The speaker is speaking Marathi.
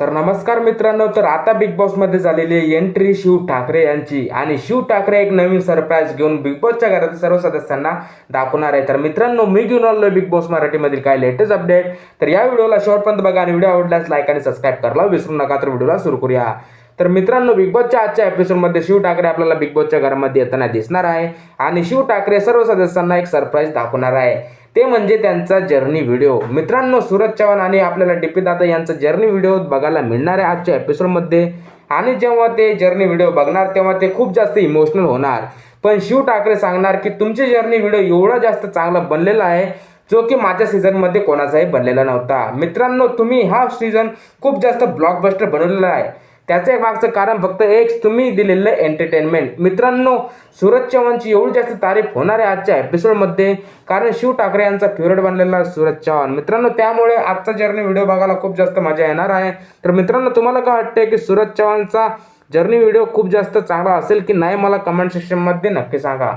तर नमस्कार मित्रांनो तर आता बिग बॉसमध्ये झालेली एंट्री शिव ठाकरे यांची. आणि शिव ठाकरे एक नवीन सरप्राईज घेऊन बिग बॉसच्या घरातील सर्व सदस्यांना दाखवणार आहे. तर मित्रांनो मी घेऊन आलो बिग बॉस मराठीमधील काय लेटेस्ट अपडेट तर या व्हिडिओला शेवटपर्यंत बघा आणि व्हिडिओ आवडल्यास लाईक आणि सबस्क्राईब करायला विसरू नका. तर व्हिडिओला सुरू करूया. तर मित्रांनो बिग बॉसच्या आजच्या एपिसोडमध्ये शिव ठाकरे आपल्याला बिग बॉसच्या घरामध्ये येताना दिसणार आहे. आणि शिव ठाकरे सर्व सदस्यांना एक सरप्राईज दाखवणार आहे. ते म्हणजे त्यांचा जर्नी व्हिडिओ मित्रांनो सूरज चव्हाण आणि आपल्याला डीपी दादा यांचा जर्नी व्हिडिओ बघायला मिळणार आहे आजच्या एपिसोडमध्ये आणि जेव्हा ते जर्नी व्हिडिओ बघणार तेव्हा ते खूप जास्त इमोशनल होणार. पण शिव ठाकरे सांगणार की तुमचे जर्नी व्हिडिओ एवढा जास्त चांगला बनलेला आहे जो की माझ्या सीझनमध्ये कोणाचाही बनलेला नव्हता. मित्रांनो तुम्ही हा सीझन खूप जास्त ब्लॉकबस्टर बनवलेला आहे. त्याचं एक मागचं कारण फक्त एक तुम्ही दिलेलं एंटरटेनमेंट मित्रांनो सूरज चव्हाणची एवढी जास्त तारीफ होणार आहे आजच्या एपिसोडमध्ये कारण शिव ठाकरे यांचा फेवरेट बनलेला सूरज चव्हाण. मित्रांनो त्यामुळे आजचा जर्नी व्हिडिओ बघायला खूप जास्त मजा येणार आहे. तर मित्रांनो तुम्हाला काय वाटतंय की सूरज चव्हाणचा जर्नी व्हिडिओ खूप जास्त चांगला असेल की नाही मला कमेंट सेक्शनमध्ये नक्की सांगा.